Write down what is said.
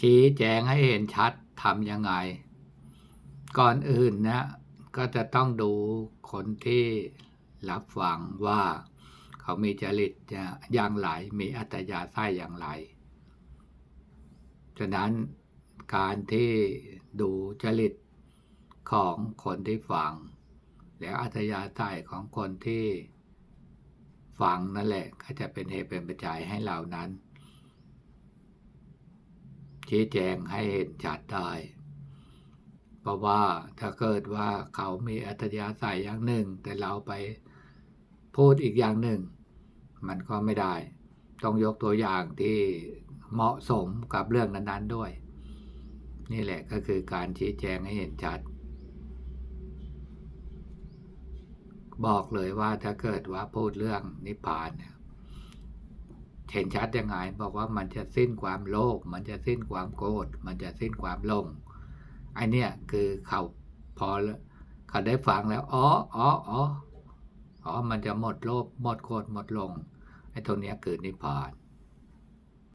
ชี้แจงให้เห็นชัดทำยังไง ก่อนอื่นนะก็จะต้องดูคนที่รับฟังว่าเขามีจริตอย่างไร มีอัตยาศัยอย่างไร ฉะนั้นการที่ดูจริตของคนที่ฟัง แล้วอัธยาศัยของคนที่ฟังนั่นแหละก็จะเป็นเหตุเป็นปัจจัยให้เรานั้น ชี้แจงให้เห็นชัดได้ เพราะว่าถ้าเกิดว่าเขามีอัธยาศัยอย่างหนึ่ง แต่เราไปพูดอีกอย่างหนึ่ง มันก็ไม่ได้ ต้องยกตัวอย่างที่เหมาะสมกับเรื่องนั้นๆด้วย นี่แหละก็คือการชี้แจงให้เห็นชัด บอกเลยว่าถ้าเกิดว่าพูดเรื่องนิพพานเนี่ย เห็นชัดยังไงบอกว่ามันจะสิ้นความโลภมันจะสิ้นความโกรธมันจะสิ้นความหลงไอเนี้ยคือเขาพอแล้วเขาได้ฟังแล้วอ๋ออ๋ออ๋ออ๋อมันจะหมดโลภหมดโกรธหมดหลงไอ้ตรงเนี้ยคือนิพพาน